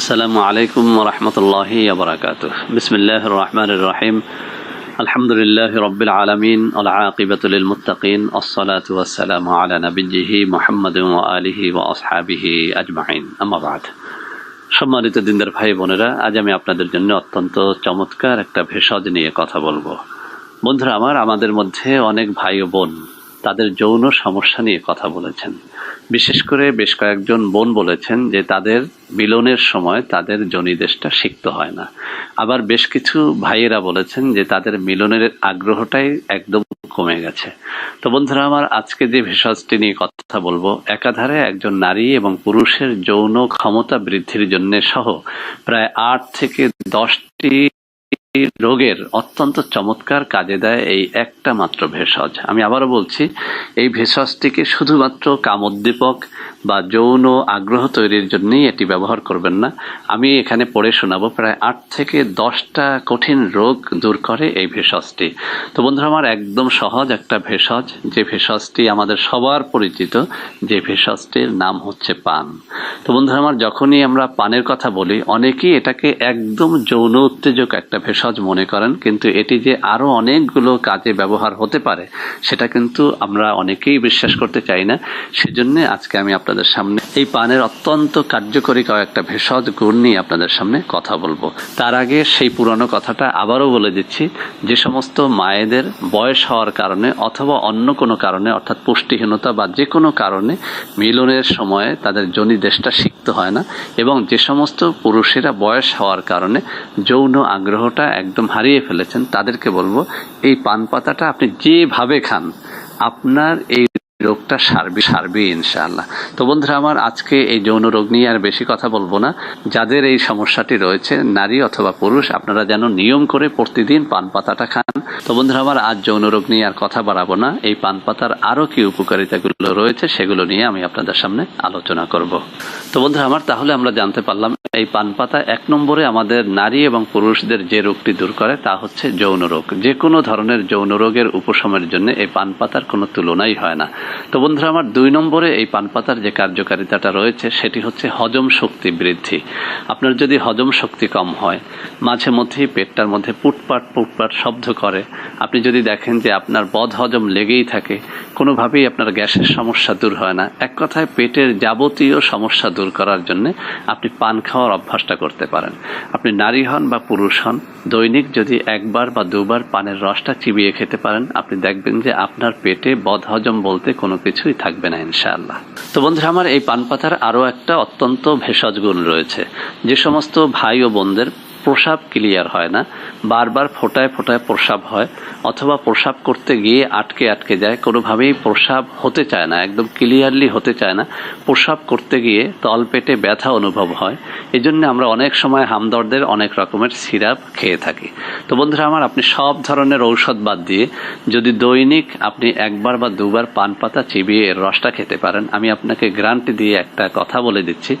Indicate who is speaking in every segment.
Speaker 1: আসসালামু আলাইকুম রহমতুল্লাহ আবরাকাত বিসমিল্লাহ রহমান রহিম। আলহামদুলিল্লাহ রবিল আলমিন আলআকিবতুল মুতাকিন আসসালাত ওয়াসালাম আলা নবীজিহি মোহাম্মদ আলিহি ও আসহাবিহি আজমাইন। আমাবাদ সম্মানিত দিনদের ভাই বোনেরা, আজ আমি আপনাদের জন্য অত্যন্ত চমৎকার একটা ভেষজ নিয়ে কথা বলব। বন্ধুরা আমার, আমাদের মধ্যে অনেক ভাই ও বোন তাদের যৌন সমস্যা নিয়ে কথা বলেছেন। বিশেষ করে বেশ কয়েকজন বোন বলেছেন যে তাদের মিলনের সময় তাদের জনিদেশটা সিক্ত হয় না। আবার বেশ কিছু ভাইয়েরা বলেছেন যে তাদের মিলনের আগ্রহটাই একদম কমে গেছে। তো বন্ধুরা, আমার আজকে যে ভেষজটি নিয়ে কথা বলব, একাধারে একজন নারী এবং পুরুষের যৌন ক্ষমতা বৃদ্ধির জন্য সহ প্রায় আট থেকে দশটি রোগের অত্যন্ত চমৎকার কাজে দেয় এই একটা মাত্র ভেষজ। আমি আবারও বলছি, এই ভেষজটিকে শুধুমাত্র কামোদ্দীপক বা যৌন আগ্রহ তৈরির জন্যই এটি ব্যবহার করবেন না। আমি এখানে পড়ে শোনাবো, প্রায় আট থেকে দশটা কঠিন রোগ দূর করে এই ভেষজটি। তো বন্ধুরা, আমার একদম সহজ একটা ভেষজ, যে ভেষজটি আমাদের সবার পরিচিত, যে ভেষজটির নাম হচ্ছে পান। তো বন্ধুরা, আমার যখনই আমরা পানের কথা বলি, অনেকেই এটাকে একদম যৌন উত্তেজক একটা ভেষজ মনে করেন, কিন্তু এটি যে আরও অনেকগুলো কাজে ব্যবহার হতে পারে, সেটা কিন্তু আমরা অনেকেই বিশ্বাস করতে চাই না। সেজন্য আজকে আমি আপনাদের সামনে। এই পানের অত্যন্ত কার্যকরী কয়েকটা ভেষজ গুণ নিয়ে আপনাদের সামনে কথা বলব। তার আগে সেই পুরনো কথাটা আবারও বলে দিচ্ছি। যে সমস্ত মায়েদের বয়স হওয়ার কারণে অথবা অন্য কোনো কারণে, অর্থাৎ পুষ্টিহীনতা বা যে কোনো কারণে মিলনের সময়ে তাদের জনি দেশটা সিক্ত হয় না এবং যে সমস্ত পুরুষেরা বয়স হওয়ার কারণে যৌন আগ্রহটা একদম হারিয়ে ফেলেছেন, তাদেরকে বলব, এই পান পাতাটা আপনি যেভাবে খান, আপনার এই রোগটা সারবে সারবে ইনশাআল্লাহ। তো বন্ধুরা, আমার আজকে এই যৌন রোগ নিয়ে আর বেশি কথা বলব না। যাদের এই সমস্যাটি রয়েছে, নারী অথবা পুরুষ, আপনারা যেন নিয়ম করে প্রতিদিন পান পাতাটা খান। তো বন্ধুরা, আমার আজ যৌন রোগ নিয়ে আর কথা বাড়াবো না। এই পান পাতার আরও কি উপকারিতাগুলো রয়েছে, সেগুলো নিয়ে আমি আপনাদের সামনে আলোচনা করব। তো বন্ধুরা, আমার তাহলে আমরা জানতে পারলাম, এই পান পাতা এক নম্বরে আমাদের নারী এবং পুরুষদের যে রোগটি দূর করে, তা হচ্ছে যৌন রোগ। যে কোনো ধরনের যৌন রোগের উপশমের জন্য এই পান পাতার কোনো তুলনাই হয় না। তো বন্ধুরা, আমার দুই নম্বরে এই পান পাতার যে কার্যকারিতাটা রয়েছে, সেটি হচ্ছে হজম শক্তি বৃদ্ধি। আপনার যদি হজম শক্তি কম হয়, মাঝে মধ্যেই পেটটার মধ্যে পুটপাট পুটপাট শব্দ করে। আপনি যদি দেখেন যে আপনার বদ হজম লেগেই থাকে, কোনোভাবেই আপনার গ্যাসের সমস্যা দূর হয় না। এক কথায়, পেটের যাবতীয় সমস্যা দূর করার জন্য আপনি পান খাওয়ার অভ্যাসটা করতে পারেন। আপনি নারী হন বা পুরুষ হন, দৈনিক যদি একবার বা দুবার পানের রসটা চিবিয়ে খেতে পারেন, আপনি দেখবেন যে আপনার পেটে বদহজম বলতে কোনো কিছুই থাকবে না, ইনশাআল্লাহ। তো বন্ধুরা, আমার এই পান পাতার আরও একটা অত্যন্ত ভেষজ গুণ রয়েছে। যে সমস্ত ভাই ও বোনদের প্রসাব ক্লিয়ার হয় না, বারবার ফোটায় ফোটায় প্রসাব হয়, অথবা প্রসাব করতে গিয়ে আটকে আটকে যায়, কোনোভাবেই প্রসাব হতে চায় না, একদম ক্লিয়ারলি হতে চায় না। প্রসাব করতে গিয়ে তল পেটে ব্যথা অনুভব হয়। এই জন্য আমরা অনেক সময় হামদর্দের অনেক রকমের সিরাপ খেয়ে থাকি। তো বন্ধুরা আমার, আপনি সব ধরনের ঔষধ বাদ দিয়ে যদি দৈনিক আপনি একবার বা দুবার পান পাতা চিবিয়ে এর রসটা খেতে পারেন, আমি আপনাকে গ্রান্ট দিয়ে একটা কথা বলে দিচ্ছি।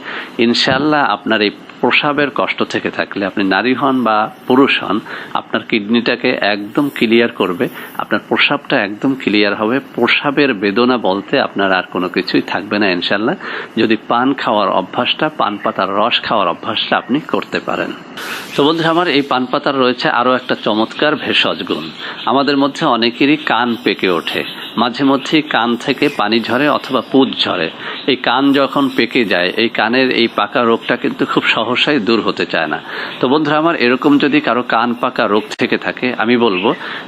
Speaker 1: ইনশাল্লাহ আপনার এই প্রসাবের কষ্ট থেকে থাকলে আপনি নারী হন বা পুরুষ হন, আপনার কিডনিটাকে একদম ক্লিয়ার করবে, আপনার প্রসাবটা একদম ক্লিয়ার হবে। প্রসাবের বেদনা বলতে আপনার আর কোনো কিছুই থাকবে না ইনশাল্লাহ যদি পান খাওয়ার অভ্যাসটা, পান পাতার রস খাওয়ার অভ্যাসটা আপনি করতে পারেন। তো বন্ধুরা, আমার এই পান পাতার রয়েছে আরও একটা চমৎকার ভেষজ গুণ। আমাদের মধ্যে অনেকেরই কান পেকে ওঠে। মাঝে মধ্যেই কান থেকে পানি ঝরে অথবা পুজ ঝরে। এই কান যখন পেকে যায়, এই কানের এই পাকা রোগটা কিন্তু খুব সহসাই দূর হতে চায় না। তো বন্ধুরা, আমার এরকম যদি কারও কান পাকা রোগ থেকে থাকে, আমি বলব,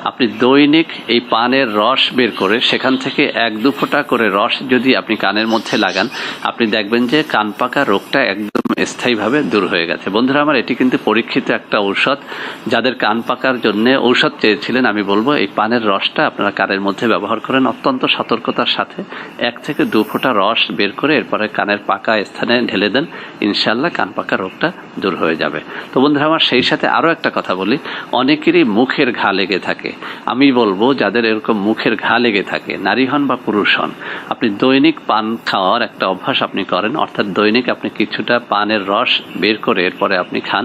Speaker 1: আপনি দৈনিক এই পানের রস বের করে সেখান থেকে এক দু ফোঁটা করে রস যদি আপনি কানের মধ্যে লাগান, আপনি দেখবেন যে কান পাকা রোগটা একদম স্থায়ীভাবে দূর হয়ে গেছে। বন্ধুরা, আমার এটি কিন্তু পরীক্ষিত একটা ঔষধ যাদের কান পাকার জন্য ঔষধ চেয়েছিলেন, আমি বলব এই পানের রসটা আপনারা কানের মধ্যে ব্যবহার করেন অত্যন্ত সতর্কতার সাথে। এক থেকে দু ফোঁটা রস বের করে এরপরে কানের পাকা স্থানে ঢেলে দেন ইনশাল্লাহ কান পাকা রোগটা দূর হয়ে যাবে। তো বন্ধুরা, আমার সেই সাথে আরও একটা কথা বলি, অনেকেরই মুখের ঘা লেগে থাকে। আমি বলব, যাদের এরকম মুখের ঘা লেগে থাকে, নারী হন বা পুরুষ হন, আপনি দৈনিক পান খাওয়ার একটা অভ্যাস আপনি করেন, অর্থাৎ দৈনিক আপনি কিছুটা পান পানের রস বের করে এরপরে আপনি খান।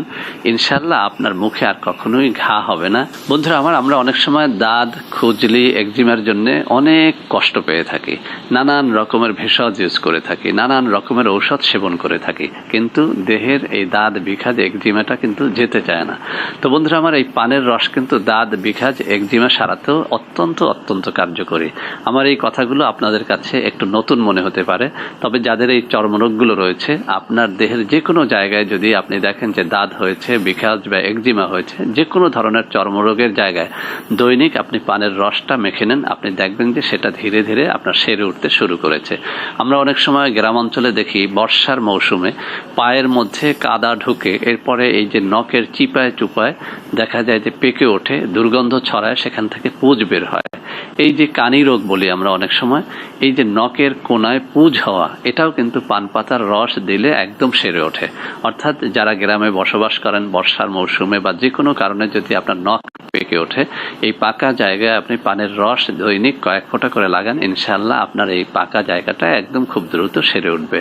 Speaker 1: ইনশাল্লাহ আপনার মুখে আর কখনোই ঘা হবে না। বন্ধুরা, আমার আমরা অনেক সময় দাঁত, খুজলি, একজিমার জন্য অনেক কষ্ট পেয়ে থাকি। নানান রকমের ভেষজ ইউজ করে থাকি, নানান রকমের ঔষধ সেবন করে থাকি। কিন্তু দেহের এই দাঁত বিখাজ একজিমাটা কিন্তু যেতে চায় না। তো বন্ধুরা, আমার এই পানের রস কিন্তু দাঁত বিখাজ একজিমা সারাতেও অত্যন্ত অত্যন্ত কার্যকরী। আমার এই কথাগুলো আপনাদের কাছে একটু নতুন মনে হতে পারে। তবে যাদের এই চর্মরোগগুলো রয়েছে, আপনার দেহের যে কোনো জায়গায় যদি আপনি দেখেন যে দাঁত হয়েছে বিখাজ বা একজিমা হয়েছে যে কোনো ধরনের চর্মরোগের জায়গায় দৈনিক আপনি পানের রসটা মেখে নেন, আপনি দেখবেন যে সেটা ধীরে ধীরে আপনার সেরে উঠতে শুরু করেছে। আমরা অনেক সময় গ্রাম অঞ্চলে দেখি বর্ষার মৌসুমে পায়ের মধ্যে কাদা ঢুকে এরপরে এই যে নখের চিপায় চুপায় দেখা যায় যে পেকে ওঠে, দুর্গন্ধ ছড়ায়, সেখান থেকে পুজ বের হয়। এই যে কানি রোগ বলি আমরা অনেক সময়, এই যে নখের কোনায় পুজ হওয়া, এটাও কিন্তু পান পাতার রস দিলে একদম সেরে ওঠে। অর্থাৎ যারা গ্রামে বসবাস করেন, বর্ষার মৌসুমে বা যে কোনো কারণে যদি আপনার নখ পেকে ওঠে, এই পাকা জায়গায় আপনি পানের রস দৈনিক কয়েক ফোঁটা করে লাগান ইনশাল্লাহ আপনার এই পাকা জায়গাটা একদম খুব দ্রুত সেরে উঠবে।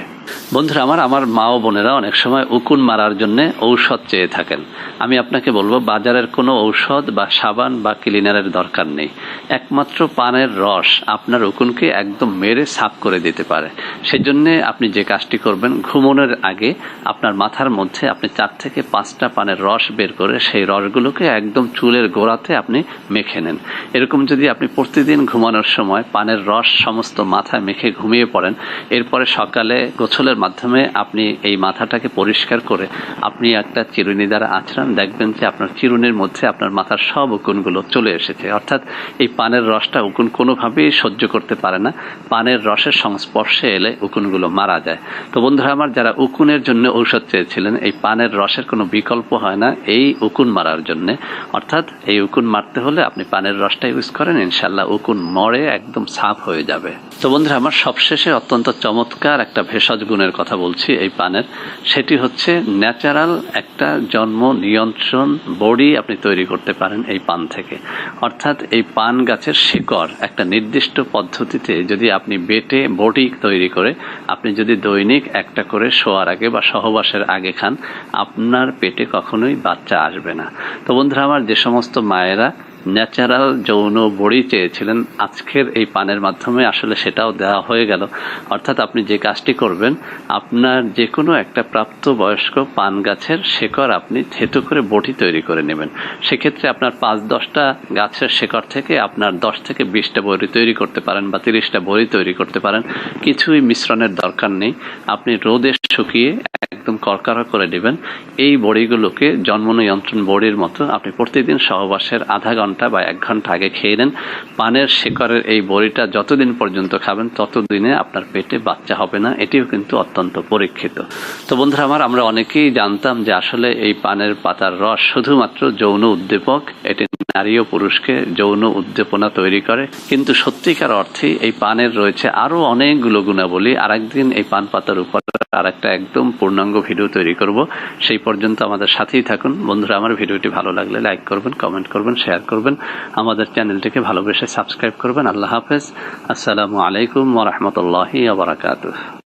Speaker 1: বন্ধুরা আমার আমার মা ও বোনেরা অনেক সময় উকুন মারার জন্য ঔষধ চেয়ে থাকেন। আমি আপনাকে বলব, বাজারের কোনো ঔষধ বা সাবান বা ক্লিনারের দরকার নেই। একমাত্র পানের রস আপনার উকুনকে একদম মেরে সাফ করে দিতে পারে। সেজন্য আপনি যে কাজটি করবেন, ঘুমনের আগে আপনার মাথার মধ্যে আপনি চার থেকে পাঁচটা পানের রস বের করে সেই রসগুলোকে একদম চুলের গোড়াতে আপনি মেখে নেন। এরকম যদি আপনি প্রতিদিন ঘুমানোর সময় পানের রস সমস্ত মাথায় মেখে ঘুমিয়ে পড়েন, এরপরে সকালে গোছলের মাধ্যমে আপনি এই মাথাটাকে পরিষ্কার করে আপনি একটা চিরুনি দ্বারা আছড়ান দেখবেন যে আপনার চিরুনির মধ্যে আপনার মাথার সব উকুনগুলো চলে এসেছে। অর্থাৎ এই পানের রসটা উকুন কোনোভাবেই সহ্য করতে পারে না। পানের রসের সংস্পর্শে এলে উকুনগুলো মারা যায়। তো বন্ধুরা আমার, যারা উকুনের জন্য ঔষধ চেয়েছিলেন, এই পানের রসের কোনো বিকল্প হয় না এই উকুন মারার জন্য। অর্থাৎ এই উকুন মারতে হলে আপনি পানের রসটা ইউজ করেন ইনশাল্লাহ উকুন মরে একদম সাফ হয়ে যাবে। তো বন্ধুরা আমার, সবশেষে অত্যন্ত চমৎকার একটা ভেষজ গুণের কথা বলছি এই পানের। সেটি হচ্ছে ন্যাচারাল একটা জন্ম নিয়ন্ত্রণ বডি আপনি তৈরি করতে পারেন এই পান থেকে। অর্থাৎ এই পান গাছের শিকড় একটা নির্দিষ্ট পদ্ধতিতে যদি আপনি বেটে বটিক তৈরি করে, আপনি যদি দৈনিক একটা করে শোয়ার আগে বা সহবাসের আগে খান, আপনার পেটে কখনোই বাচ্চা আসবে না। তো বন্ধুরা, আমার যে সমস্ত মায়েরা ন্যাচারাল যৌন বড়ি চেয়েছিলেন আজকের এই পানের মাধ্যমে, আসলে সেটাও দেওয়া হয়ে গেল। অর্থাৎ আপনি যে কাজটি করবেন, আপনার যে কোনো একটা প্রাপ্ত বয়স্ক পান গাছের শেকড় আপনি থেতু করে বটি তৈরি করে নেবেন। সেক্ষেত্রে আপনার পাঁচ দশটা গাছের শেকড় থেকে আপনার দশ থেকে বিশটা বড়ি তৈরি করতে পারেন বা তিরিশটা বড়ি তৈরি করতে পারেন। কিছুই মিশ্রণের দরকার নেই। আপনি রোদে শুকিয়ে একদম করকরা করে নেবেন। এই বড়িগুলোকে জন্ম নিয়ন্ত্রণ বড়ির মতো আপনি প্রতিদিন সহবাসের আধা ঘণ্টা বা এক ঘণ্টা আগে খেয়ে নেন। পানের শেকড়ের এই বড়িটা যতদিন পর্যন্ত খাবেন, ততদিনে আপনার পেটে বাচ্চা হবে না। এটিও কিন্তু অত্যন্ত পরীক্ষিত। তো বন্ধুরা আমার, আমরা অনেকেই জানতাম যে আসলে এই পানের পাতার রস শুধুমাত্র যৌন উদ্দীপক, এটি নারী ও পুরুষকে যৌন উদ্দীপনা তৈরি করে। কিন্তু সত্যিকার অর্থে এই পানের রয়েছে আরও অনেকগুলো গুণাবলী। আরেকদিন এই পান পাতার উপর আর একটা একদম পূর্ণাঙ্গ ভিডিও তৈরি করব। সেই পর্যন্ত আমাদের সাথেই থাকুন। বন্ধুরা, আমার ভিডিওটি ভালো লাগলে লাইক করবেন, কমেন্ট করবেন, শেয়ার করবেন। আমাদের চ্যানেলটিকে ভালোবেসে সাবস্ক্রাইব করবেন। আল্লাহ হাফেজ। আসসালামু আলাইকুম ওরহমতুল্লাহি আবরাকাতুহ